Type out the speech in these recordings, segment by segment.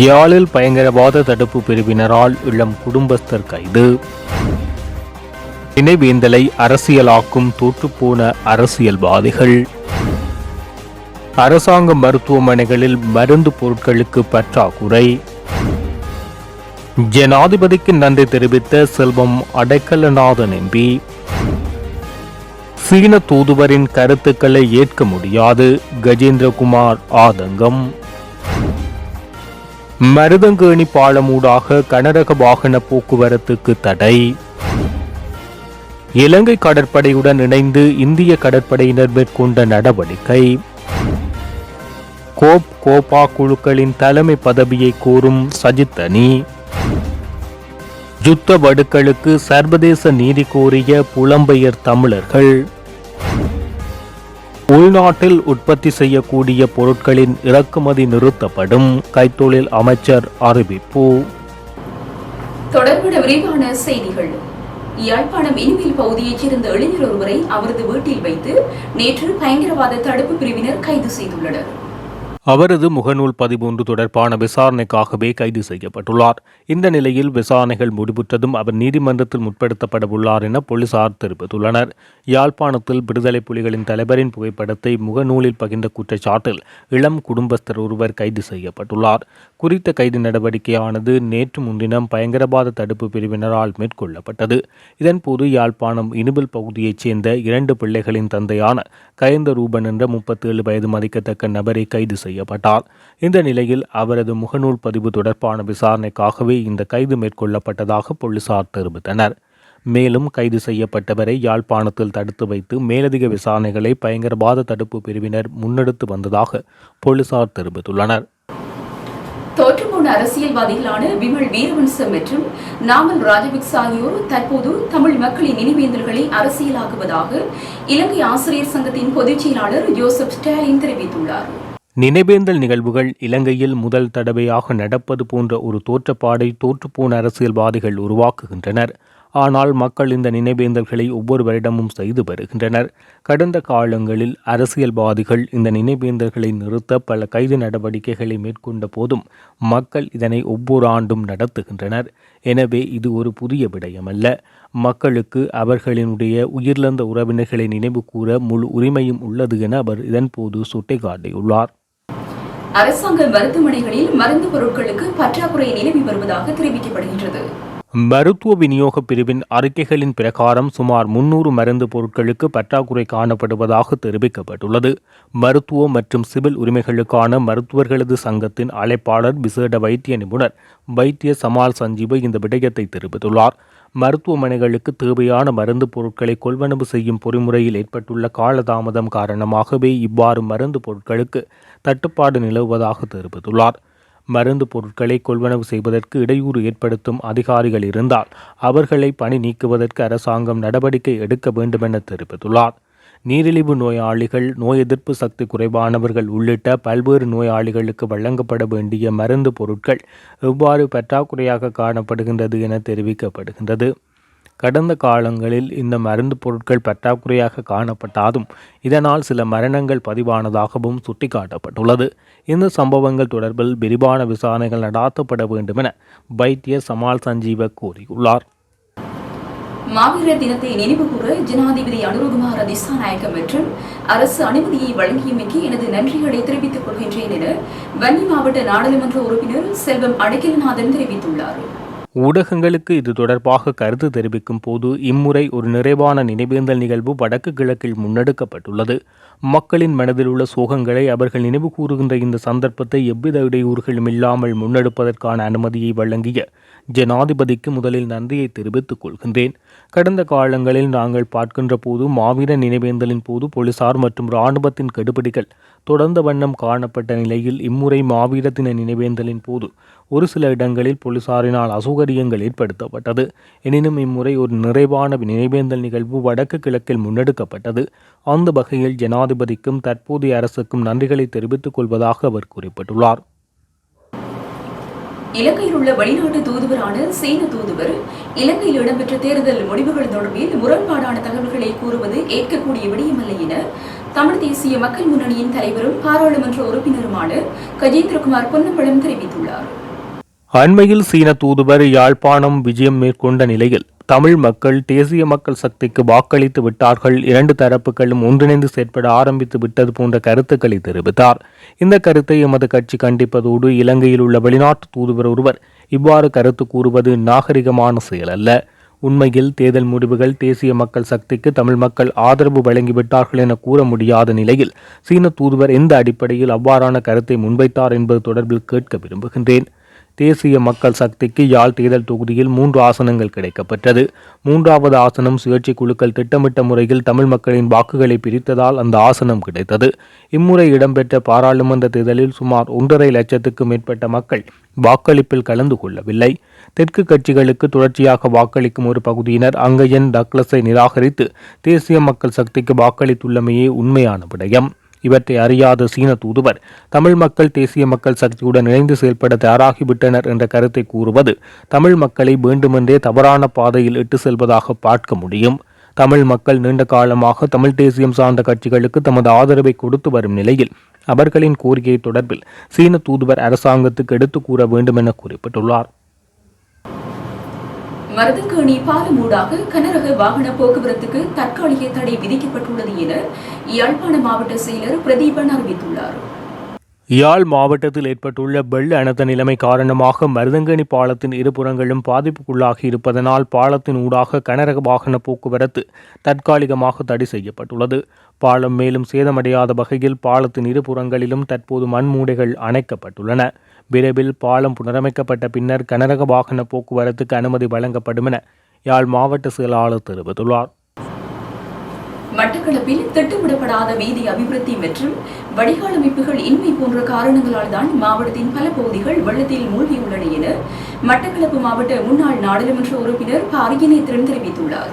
யாழில் பயங்கரவாத தடுப்பு பிரிவினரால் இளம் குடும்பஸ்தர் கைது. நினைவேந்தலை அரசியலாக்கும் தோற்றுப்போன அரசியல்வாதிகள். அரசாங்க மருத்துவமனைகளில் மருந்து பொருட்களுக்கு பற்றாக்குறை. ஜனாதிபதிக்கு நன்றி தெரிவித்த செல்வம் அடைக்கலநாதன் எம்பி. சீன தூதுவரின் கருத்துக்களை ஏற்க முடியாது கஜேந்திரகுமார் ஆதங்கம். மருதங்கேணி பாலமூடாக கனரக வாகன போக்குவரத்துக்கு தடை. இலங்கை கடற்படையுடன் இணைந்து இந்திய கடற்படையினர் மேற்கொண்ட நடவடிக்கை. கோப் கோபா குழுக்களின் தலைமை பதவியை கோரும் சஜித் யுத்த வடுக்களுக்கு சர்வதேச நீதி கோரிய புலம்பெயர் தமிழர்கள். உள்நாட்டில் உற்பத்தி செய்யக்கூடிய பொருட்களின் இறக்குமதி நிறுத்தப்படும். கைத்தொழில் அமைச்சர் அறிவிப்பு. தொடர்பட விரிவான செய்திகள். யாழ்ப்பாணம் இனிமேல் பகுதியைச் சேர்ந்த இளைஞர் ஒருவரை அவரது வீட்டில் வைத்து நேற்று பயங்கரவாத தடுப்பு பிரிவினர் கைது செய்துள்ளனர். அவரது முகநூல் பதிவொன்று தொடர்பான விசாரணைக்காகவே கைது செய்யப்பட்டுள்ளார். இந்த நிலையில் விசாரணைகள் முடிவுற்றதும் அவர் நீதிமன்றத்தில் முற்படுத்தப்பட உள்ளார் என போலீசார் தெரிவித்துள்ளனர். யாழ்ப்பாணத்தில் விடுதலை புலிகளின் தலைவரின் புகைப்படத்தை முகநூலில் பகிர்ந்த குற்றச்சாட்டில் இளம் குடும்பஸ்தர் ஒருவர் கைது செய்யப்பட்டுள்ளார். குறித்த கைது நடவடிக்கையானது நேற்று முன்தினம் பயங்கரவாத தடுப்பு பிரிவினரால் மேற்கொள்ளப்பட்டது. இதன்போது யாழ்ப்பாணம் இனிபில் பகுதியைச் சேர்ந்த இரண்டு பிள்ளைகளின் தந்தையான கயந்த ரூபன் என்ற முப்பத்தேழு வயது மதிக்கத்தக்க நபரை கைது செய்ய செய்யப்பட்டார். இந்த நிலையில் அவரது முகநூல் பதிவு தொடர்பான விசாரணைக்காகவே இந்த கைது மேற்கொள்ளப்பட்டதாக போலீசார் தெரிவித்தனர். மேலும் கைது செய்யப்பட்டவரை யாழ்ப்பாணத்தில் தடுத்து வைத்து மேலதிக விசாரணைகளை பயங்கரவாத தடுப்பு பிரிவினர் முன்னெடுத்து வந்ததாக போலீசார் தெரிவித்துள்ளனர். தோற்றுப்போன அரசியல்வாதிகளான விமல் வீரவன்ச மற்றும் நாமல் ராஜபிக்ஸ் ஆகியோர் தற்போது தமிழ் மக்களின் நினைவேந்தல்களை அரசியலாக்குவதாக இலங்கை ஆசிரியர் சங்கத்தின் பொதுச் செயலாளர் ஜோசப் ஸ்டாலின் தெரிவித்துள்ளார். நினைவேந்தல் நிகழ்வுகள் இலங்கையில் முதல் தடவையாக நடப்பது போன்ற ஒரு தோற்றப்பாடை தோற்றுப்போன அரசியல்வாதிகள் உருவாக்குகின்றனர். ஆனால் மக்கள் இந்த நினைவேந்தல்களை ஒவ்வொரு வருடமும் செய்து வருகின்றனர். கடந்த காலங்களில் அரசியல்வாதிகள் இந்த நினைவேந்தல்களை நிறுத்த பல கைது நடவடிக்கைகளை மேற்கொண்ட போதும் மக்கள் இதனை ஒவ்வொரு ஆண்டும் நடத்துகின்றனர். எனவே இது ஒரு புதிய விடயமல்ல. மக்களுக்கு அவர்களினுடைய உயிரிழந்த உறவினர்களை நினைவு கூற முழு உரிமையும் உள்ளது என அவர் இதன்போது சுட்டிக்காட்டியுள்ளார். அரசாங்க மருத்துவமனைகளில் மருந்து பொருட்களுக்கு பற்றாக்குறை நிலவி வருவதாக தெரிவிக்கப்படுகின்றது. மருத்துவ விநியோக பிரிவின் அறிக்கைகளின் பிரகாரம் சுமார் முன்னூறு மருந்து பொருட்களுக்கு பற்றாக்குறை காணப்படுவதாக தெரிவிக்கப்பட்டுள்ளது. மருத்துவ மற்றும் சிவில் உரிமைகளுக்கான மருத்துவர்களது சங்கத்தின் அழைப்பாளர் விசேட வைத்திய நிபுணர் வைத்திய சமால் சஞ்சீவ இந்த விடயத்தை தெரிவித்துள்ளார். மருத்துவமனைகளுக்கு தேவையான மருந்து பொருட்களை கொள்வனவு செய்யும் பொறிமுறையில் ஏற்பட்டுள்ள காலதாமதம் காரணமாகவே இவ்வாறு மருந்து பொருட்களுக்கு தட்டுப்பாடு நிலவுவதாக தெரிவித்துள்ளார். மருந்து பொருட்களை கொள்வனவு செய்வதற்கு இடையூறு ஏற்படுத்தும் அதிகாரிகள் இருந்தால் அவர்களை பணி நீக்குவதற்கு அரசாங்கம் நடவடிக்கை எடுக்க வேண்டுமென தெரிவித்துள்ளார். நீரிழிவு நோயாளிகள் நோய் எதிர்ப்பு சக்தி குறைவானவர்கள் உள்ளிட்ட பல்வேறு நோயாளிகளுக்கு வழங்கப்பட வேண்டிய மருந்து பொருட்கள் எவ்வாறு பற்றாக்குறையாக காணப்படுகின்றது என தெரிவிக்கப்படுகின்றது. கடந்த காலங்களில் இந்த மருந்து பொருட்கள் பற்றாக்குறையாக காணப்பட்டாலும் இதனால் சில மரணங்கள் பதிவானதாகவும் சுட்டிக்காட்டப்பட்டுள்ளது. இந்த சம்பவங்கள் தொடர்பில் விரிவான விசாரணைகள் நடாத்தப்பட வேண்டும் என வைத்திய சமால் சஞ்சீவ கூறியுள்ளார். மாவீரர் தினத்தை நினைவுகூர ஜனாதிபதி அனுரகுமார் திசாநாயக்க மற்றும் அரசு அனுமதியை வழங்கியமைக்கு எனது நன்றிகளை தெரிவித்துக் கொள்கின்றேன் என வன்னி மாவட்ட நாடாளுமன்ற உறுப்பினர் செல்வம் அடைக்கலநாதன் தெரிவித்துள்ளார். ஊடகங்களுக்கு இது தொடர்பாக கருத்து தெரிவிக்கும் போது இம்முறை ஒரு நிறைவான நினைவேந்தல் நிகழ்வு வடக்கு கிழக்கில் முன்னெடுக்கப்பட்டுள்ளது. மக்களின் மனதில் உள்ள சோகங்களை அவர்கள் நினைவு கூறுகின்ற இந்த சந்தர்ப்பத்தை எவ்வித இடையூறுகளும் இல்லாமல் முன்னெடுப்பதற்கான அனுமதியை வழங்கிய ஜனாதிபதிக்கு முதலில் நன்றியை தெரிவித்துக் கொள்கின்றேன். கடந்த காலங்களில் நாங்கள் பார்க்கின்ற போது மாவீர நினைவேந்தலின் போது போலீசார் மற்றும் இராணுவத்தின் கெடுபிடிகள் தொடர்ந்த வண்ணம் காணப்பட்ட நிலையில் இம்முறை மாவீர தின நினைவேந்தலின் போது ஒரு சில இடங்களில் போலீசாரினால் அசௌகரியங்கள் ஏற்படுத்தப்பட்டது. எனினும் இம்முறை ஒரு நிறைவான நினைவேந்தல் நிகழ்வு வடக்கு கிழக்கில் முன்னெடுக்கப்பட்டது. அந்த வகையில் ஜனாதிபதிக்கும் தற்போதைய அரசுக்கும் நன்றிகளை தெரிவித்துக் கொள்வதாக அவர் குறிப்பிட்டுள்ளார். இலங்கையில் உள்ள வெளிநாட்டு தூதுவரான சீன தூதுவர் இலங்கையில் இடம்பெற்ற தேர்தல் முடிவுகள் தொடர்பில் முரண்பாடான தகவல்களை கூறுவது ஏற்கக்கூடிய விடயமல்ல என தமிழ் தேசிய மக்கள் முன்னணியின் தலைவரும் பாராளுமன்ற உறுப்பினருமான கஜேந்திரகுமார் பொன்னப்பழம் தெரிவித்துள்ளார். அண்மையில் சீன தூதுவர் யாழ்ப்பாணம் விஜயம் மேற்கொண்ட நிலையில் தமிழ் மக்கள் தேசிய மக்கள் சக்திக்கு வாக்களித்து விட்டார்கள். இரண்டு தரப்புகளும் ஒன்றிணைந்து செயற்பட ஆரம்பித்து விட்டது போன்ற கருத்துக்களை தெரிவித்தார். இந்த கருத்தை எமது கட்சி கண்டிப்பதோடு இலங்கையில் உள்ள வெளிநாட்டு தூதுவர் ஒருவர் இவ்வாறு கருத்து கூறுவது நாகரிகமான செயல் அல்ல. உண்மையில் தேர்தல் முடிவுகள் தேசிய மக்கள் சக்திக்கு தமிழ் மக்கள் ஆதரவு வழங்கிவிட்டார்கள் என கூற முடியாத நிலையில் சீன தூதுவர் எந்த அடிப்படையில் அவ்வாறான கருத்தை முன்வைத்தார் என்பது தொடர்பில் கேட்க விரும்புகின்றேன். தேசிய மக்கள் சக்திக்கு யாழ் தேர்தல் தொகுதியில் மூன்று ஆசனங்கள் கிடைக்கப்பெற்றது. மூன்றாவது ஆசனம் சுயேட்சை குழுக்கள் திட்டமிட்ட முறையில் தமிழ் மக்களின் வாக்குகளை பிரித்ததால் அந்த ஆசனம் கிடைத்தது. இம்முறை இடம்பெற்ற பாராளுமன்ற தேர்தலில் சுமார் ஒன்றரை லட்சத்துக்கும் மேற்பட்ட மக்கள் வாக்களிப்பில் கலந்து கொள்ளவில்லை. தெற்கு கட்சிகளுக்கு தொடர்ச்சியாக வாக்களிக்கும் ஒரு பகுதியினர் அங்கையன் டக்ளஸை நிராகரித்து தேசிய மக்கள் சக்திக்கு வாக்களித்துள்ளமையே உண்மையான விடயம். இவற்றை அறியாத சீன தூதுவர் தமிழ் மக்கள் தேசிய மக்கள் சக்தியுடன் இணைந்து செயல்பட தயாராகிவிட்டனர் என்ற கருத்தை கூறுவது தமிழ் மக்களை வேண்டுமென்றே தவறான பாதையில் இட்டு செல்வதாக பார்க்க முடியும். தமிழ் மக்கள் நீண்ட காலமாக தமிழ் தேசியம் சார்ந்த கட்சிகளுக்கு தமது ஆதரவை கொடுத்து வரும் நிலையில் அவர்களின் கோரிக்கை தொடர்பில் சீன தூதுவர் அரசாங்கத்துக்கு எடுத்துக் கூற வேண்டும் என குறிப்பிட்டுள்ளார். மருதங்கேணி பாலமூடாக கனரக வாகன போக்குவரத்துக்கு தற்காலிக தடை விதிக்கப்பட்டுள்ளது என யாழ்ப்பாண மாவட்ட செயலர் பிரதீபன் அறிவித்துள்ளார். யாழ் மாவட்டத்தில் ஏற்பட்டுள்ள வெள்ள அனர்த்த நிலைமை காரணமாக மருதங்கனி பாலத்தின் இருபுறங்களும் பாதிப்புக்குள்ளாகி இருப்பதனால் பாலத்தின் ஊடாக கனரக வாகன போக்குவரத்து தற்காலிகமாக தடை செய்யப்பட்டுள்ளது. பாலம் மேலும் சேதமடையாத வகையில் பாலத்தின் இருபுறங்களிலும் தற்போது மண்மூடைகள் அணைக்கப்பட்டுள்ளன. விரைவில் பாலம் புனரமைக்கப்பட்ட பின்னர் கனரக வாகன போக்குவரத்துக்கு அனுமதி வழங்கப்படும் என யாழ் மாவட்ட செயலாளர் தெரிவித்துள்ளார். மட்டக்களப்பில் திட்டமிடப்படாத வீதி அபிவிருத்தி மற்றும் வடிகால் அமைப்புகள் இன்மை போன்ற காரணங்களால் தான் மாவட்டத்தின் பல பகுதிகள் வெள்ளத்தில் மூழ்கியுள்ளன என மட்டக்களப்பு மாவட்ட முன்னாள் நாடாளுமன்ற உறுப்பினர் பாரியநேத்திரன் தெரிவித்துள்ளார்.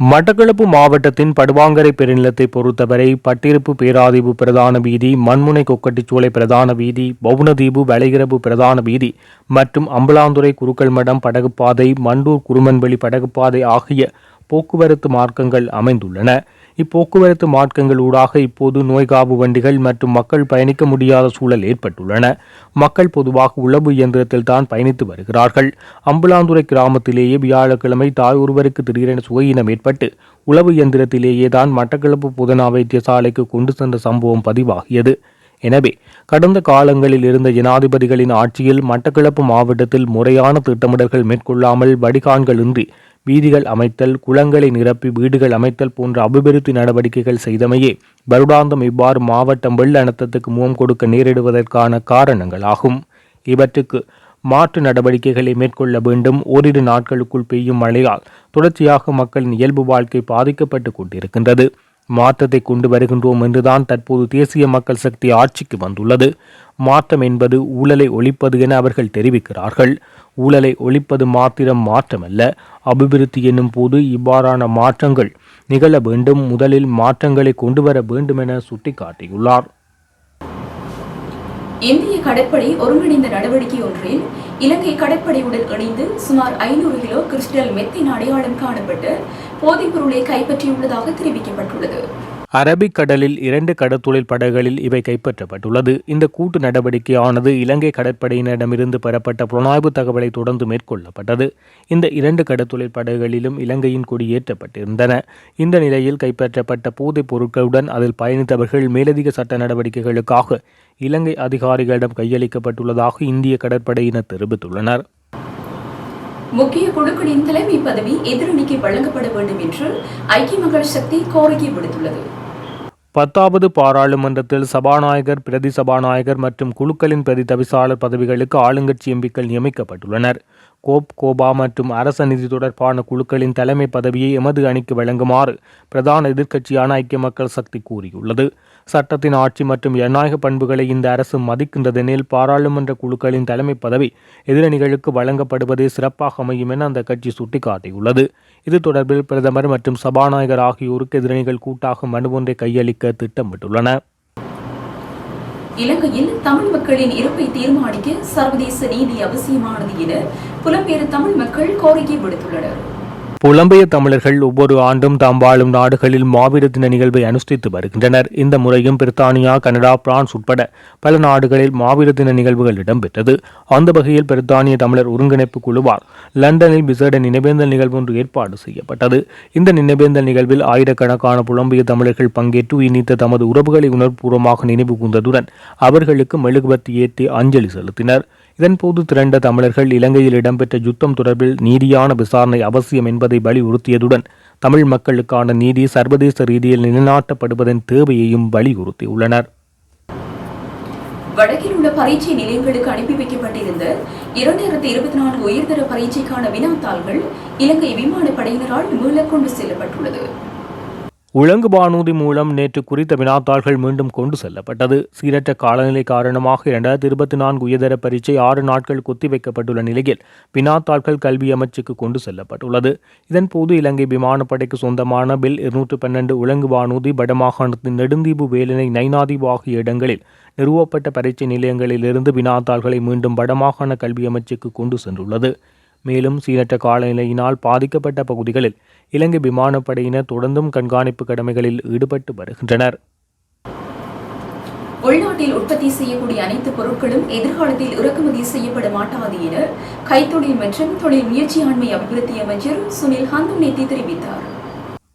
மட்டக்களப்பு மாவட்டத்தின் படுவாங்கரை பெருநிலத்தை பொறுத்தவரை பட்டிருப்பு பேராதீவு பிரதான வீதி மண்முனை கொக்கட்டிச்சோலை பிரதான வீதி பவுனதீபு வளைகிரபு பிரதான வீதி மற்றும் அம்பலாந்துறை குருக்கள் மடம் படகுப்பாதை மண்டூர் குருமன்வெளி படகுப்பாதை ஆகிய போக்குவரத்து மார்க்கங்கள் அமைந்துள்ளன. இப்போக்குவரத்து மார்க்கங்கள் ஊடாக இப்போது நோய்காவு வண்டிகள் மற்றும் மக்கள் பயணிக்க முடியாத சூழல் ஏற்பட்டுள்ளன. மக்கள் பொதுவாக உளவு இயந்திரத்தில் தான் பயணித்து வருகிறார்கள். அம்புலாந்துறை கிராமத்திலேயே வியாழக்கிழமை தாய் ஒருவருக்கு திடீரென சுகையினம் ஏற்பட்டு உளவு இயந்திரத்திலேயே தான் மட்டக்களப்பு புதனா வைத்தியசாலைக்கு கொண்டு சென்ற சம்பவம் பதிவாகியது. எனவே கடந்த காலங்களில் இருந்த ஜனாதிபதிகளின் ஆட்சியில் மட்டக்களப்பு மாவட்டத்தில் முறையான திட்டமிடல்கள் மேற்கொள்ளாமல் வடிகான்களின்றி வீதிகள் அமைத்தல் குளங்களை நிரப்பி வீடுகள் அமைத்தல் போன்ற அபிவிருத்தி நடவடிக்கைகள் செய்தமையே வருடாந்தம் இவ்வாறு மாவட்டம் வெள்ள அனர்த்தத்துக்கு முகம் கொடுக்க நேரிடுவதற்கான காரணங்களாகும். இவற்றுக்கு மாற்று நடவடிக்கைகளை மேற்கொள்ள வேண்டும். ஓரிரு நாட்களுக்குள் பெய்யும் மழையால் தொடர்ச்சியாக மக்களின் இயல்பு வாழ்க்கை பாதிக்கப்பட்டு கொண்டிருக்கின்றது. மாற்றத்தை கொண்டு வருகின்றோம் என்றுதான் தற்போது தேசிய மக்கள் சக்தி ஆட்சிக்கு வந்துள்ளது. மாற்றம் என்பது ஊழலை ஒழிப்பது என அவர்கள் தெரிவிக்கிறார்கள். ஊழலை ஒழிப்பது மாத்திரம் மாற்றமல்ல. அபிவிருத்தி என்னும் போது இவ்வாறான மாற்றங்கள் நிகழ வேண்டும். முதலில் மாற்றங்களை கொண்டு வர வேண்டும் என சுட்டிக்காட்டியுள்ளார். இந்திய கடற்படை ஒருங்கிணைந்த நடவடிக்கை ஒன்றில் இலங்கை கடற்படையுடன் இணைந்து சுமார் ஐநூறு கிலோ கிறிஸ்டல் மெத்தின் அடையாளம் காணப்பட்டு போதைப் பொருளை கைப்பற்றியுள்ளதாக தெரிவிக்கப்பட்டுள்ளது. அரபிக்கடலில் இரண்டு கடற்தொழில் படகுகளில் இவை கைப்பற்றப்பட்டுள்ளது. இந்த கூட்டு நடவடிக்கையானது இலங்கை கடற்படையினரிடமிருந்து பெறப்பட்ட புலனாய்வு தகவலை தொடர்ந்து மேற்கொள்ளப்பட்டது. இந்த இரண்டு கடத்தொழில் படகுகளிலும் இலங்கையின் கொடி ஏற்றப்பட்டிருந்தன. இந்த நிலையில் கைப்பற்றப்பட்ட போதைப் பொருட்களுடன் அதில் பயணித்தவர்கள் மேலதிக சட்ட நடவடிக்கைகளுக்காக இலங்கை அதிகாரிகளிடம் கையளிக்கப்பட்டுள்ளதாக இந்திய கடற்படையினர் தெரிவித்துள்ளனர். முக்கிய குழுக்களின் தலைமை பதவி எதிரணிக்கு வழங்கப்பட வேண்டும் என்று ஐக்கிய மக்கள் சக்தி கோரிக்கை விடுத்துள்ளது. பத்தாவது பாராளுமன்றத்தில் சபாநாயகர் பிரதி சபாநாயகர் மற்றும் குழுக்களின் பிரதி தவிசாளர் பதவிகளுக்கு ஆளுங்கட்சி எம்பிக்கள் நியமிக்கப்பட்டுள்ளனர். கோப் கோபா மற்றும் அரச நிதி தொடர்பான குழுக்களின் தலைமை பதவியை எமது அணிக்கு வழங்குமாறு பிரதான எதிர்க்கட்சியான ஐக்கிய மக்கள் சக்தி கூறியுள்ளது. சட்டத்தின் ஆட்சி மற்றும் ஜனநாயக பண்புகளை இந்த அரசு மதிக்கின்றதெனில் பாராளுமன்ற குழுக்களின் தலைமை பதவி எதிரணிகளுக்கு வழங்கப்படுவதே சிறப்பாக அமையும் என அந்த கட்சி சுட்டிக்காட்டியுள்ளது. இது தொடர்பில் பிரதமர் மற்றும் சபாநாயகர் ஆகியோருக்கு எதிரணிகள் கூட்டாக மனு ஒன்றை கையளிக்க திட்டமிட்டுள்ளன. இலங்கையில் தமிழ் மக்களின் இருப்பை தீர்மானிக்க சர்வதேச நீதி அவசியமானது என புலம்பெயர் தமிழ் மக்கள் கோரிக்கை விடுத்துள்ளனர். புலம்பெயர் தமிழர்கள் ஒவ்வொரு ஆண்டும் தாம் வாழும் நாடுகளில் மாவீர தின நிகழ்வை அனுஷ்டித்து வருகின்றனர். இந்த முறையும் பிரித்தானியா கனடா பிரான்ஸ் உட்பட பல நாடுகளில் மாவீர தின நிகழ்வுகள் இடம்பெற்றது. அந்த வகையில் பிரித்தானிய தமிழர் ஒருங்கிணைப்பு குழுவால் லண்டனில் விசேட நினைவேந்தல் நிகழ்வு ஒன்று ஏற்பாடு செய்யப்பட்டது. இந்த நினைவேந்தல் நிகழ்வில் ஆயிரக்கணக்கான புலம்பெயர் தமிழர்கள் பங்கேற்று இணைத்த தமது உறவுகளை உணர்வுபூர்வமாக நினைவு கூர்ந்ததுடன் அவர்களுக்கு மெழுகுவர்த்தி ஏற்றி அஞ்சலி செலுத்தினர். இதன்போது திரண்ட தமிழர்கள் இலங்கையில் இடம்பெற்ற யுத்தம் தொடர்பில் நீதியான விசாரணை அவசியம் என்பதை வலியுறுத்தியதுடன் தமிழ் மக்களுக்கான நீதி சர்வதேச ரீதியில் நிலைநாட்டப்படுவதன் தேவையையும் வலியுறுத்தியுள்ளனர். வடக்கில் உள்ள பரீட்சை நிலையங்களுக்கு அனுப்பி வைக்கப்பட்டிருந்த இரண்டாயிரத்தி இருபத்தி நான்கு உயர்தர பரீட்சைக்கான வினாத்தாள்கள் இலங்கை விமானப்படையினரால் மீளக்கொண்டு செல்லப்பட்டுள்ளது. உலங்கு வானூர்தி மூலம் நேற்று குறித்த வினாத்தாள்கள் மீண்டும் கொண்டு செல்லப்பட்டது. சீரற்ற காலநிலை காரணமாக இரண்டாயிரத்தி இருபத்தி நான்கு உயர்தர பரீட்சை ஆறு நாட்கள் ஒத்திவைக்கப்பட்டுள்ள நிலையில் வினாத்தாள்கள் கல்வி அமைச்சுக்கு கொண்டு செல்லப்பட்டுள்ளது. இதன்போது இலங்கை விமானப்படைக்கு சொந்தமான பில் இருநூற்று பன்னெண்டு உலங்கு வானூர்தி வடமாகாணத்தின் நெடுந்தீவு வேலனை நைனாதீவு ஆகிய இடங்களில் நிறுவப்பட்ட பரீட்சை நிலையங்களிலிருந்து வினாத்தாள்களை மீண்டும் வடமாகாண கல்வி அமைச்சுக்கு கொண்டு சென்றுள்ளது. மேலும் சீரற்ற காலநிலையினால் பாதிக்கப்பட்ட பகுதிகளில் இலங்கை விமானப்படையினர் தொடர்ந்தும் கண்காணிப்பு கடமைகளில் ஈடுபட்டு வருகின்றனர். உள்நாட்டில் உற்பத்தி செய்யக்கூடிய அனைத்து பொருட்களும் எதிர்காலத்தில் இறக்குமதி செய்யப்பட மாட்டாது என கைத்தொழில் மற்றும் தொழில் முயற்சியாண்மை அபிவிருத்தி அமைச்சர் சுனில் ஹந்துநேத்தி தெரிவித்தார்.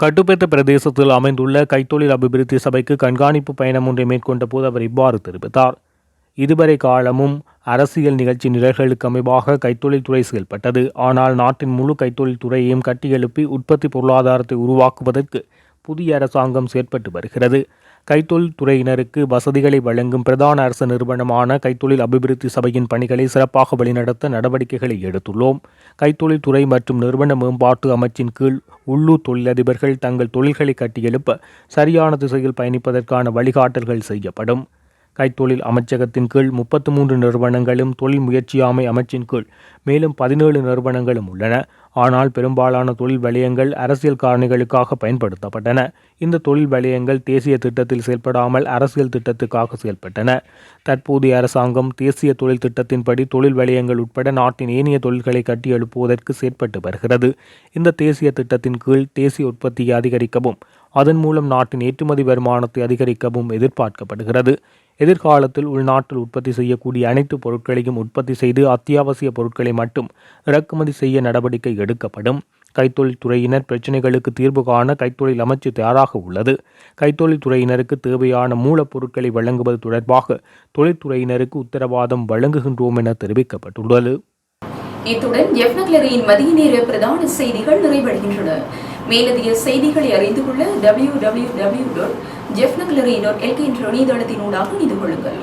கட்டுப்பெத்த பிரதேசத்தில் அமைந்துள்ள கைத்தொழில் அபிவிருத்தி சபைக்கு கண்காணிப்பு பயணம் ஒன்றை மேற்கொண்ட போது அவர் இவ்வாறு தெரிவித்தார். இதுவரை காலமும் அரசியல் நிகழ்ச்சி நிரல்களுக்கு அமைவாக கைத்தொழில் துறை செயல்பட்டது. ஆனால் நாட்டின் முழு கைத்தொழில் துறையையும் கட்டியெழுப்பி உற்பத்தி பொருளாதாரத்தை உருவாக்குவதற்கு புதிய அரசாங்கம் செயற்பட்டு வருகிறது. கைத்தொழில் துறையினருக்கு வசதிகளை வழங்கும் பிரதான அரசு நிறுவனமான கைத்தொழில் அபிவிருத்தி சபையின் பணிகளை சிறப்பாக வழிநடத்த நடவடிக்கைகளை எடுத்துள்ளோம். கைத்தொழில் துறை மற்றும் நிறுவன மேம்பாட்டு அமைச்சின் கீழ் உள்ளூர் தொழிலதிபர்கள் தங்கள் தொழில்களை கட்டியெழுப்ப சரியான திசையில் பயணிப்பதற்கான வழிகாட்டல்கள் செய்யப்படும். கைத்தொழில் அமைச்சகத்தின் கீழ் முப்பத்து மூன்று நிறுவனங்களும் தொழில் முயற்சியாமை அமைச்சின் கீழ் மேலும் பதினேழு நிறுவனங்களும் உள்ளன. ஆனால் பெரும்பாலான தொழில் வலயங்கள் அரசியல் காரணிகளுக்காக பயன்படுத்தப்பட்டன. இந்த தொழில் வலயங்கள் தேசிய திட்டத்தில் செயல்படாமல் அரசியல் திட்டத்துக்காக செயல்பட்டன. தற்போதைய அரசாங்கம் தேசிய தொழில் திட்டத்தின்படி தொழில் வலயங்கள் உட்பட நாட்டின் ஏனைய தொழில்களை கட்டி எழுப்புவதற்கு செயற்பட்டு வருகிறது. இந்த தேசிய திட்டத்தின் கீழ் தேசிய உற்பத்தியை அதிகரிக்கவும் அதன் மூலம் நாட்டின் ஏற்றுமதி வருமானத்தை அதிகரிக்கவும் எதிர்பார்க்கப்படுகிறது. எதிர்காலத்தில் உள்நாட்டில் உற்பத்தி செய்யக்கூடிய அனைத்து பொருட்களையும் உற்பத்தி செய்து அத்தியாவசிய பொருட்களை மட்டும் இறக்குமதி செய்ய நடவடிக்கை எடுக்கப்படும். கைத்தொழில் துறையினர் பிரச்சினைகளுக்கு தீர்வு காண கைத்தொழில் அமைச்சு தயாராக உள்ளது. கைத்தொழில் துறையினருக்கு தேவையான மூலப்பொருட்களை வழங்குவது தொடர்பாக தொழில்துறையினருக்கு உத்தரவாதம் வழங்குகின்றோம் என தெரிவிக்கப்பட்டுள்ளது. இத்துடன் மதிய நேர பிரதான செய்திகள் நிறைவடைகின்றன. மேலதிக செய்திகளை அறிந்து கொள்ள W W W dot Jaffna gallery dot LK என்ற இணையதளத்தினூடாக இணைந்து கொள்ளுங்கள்.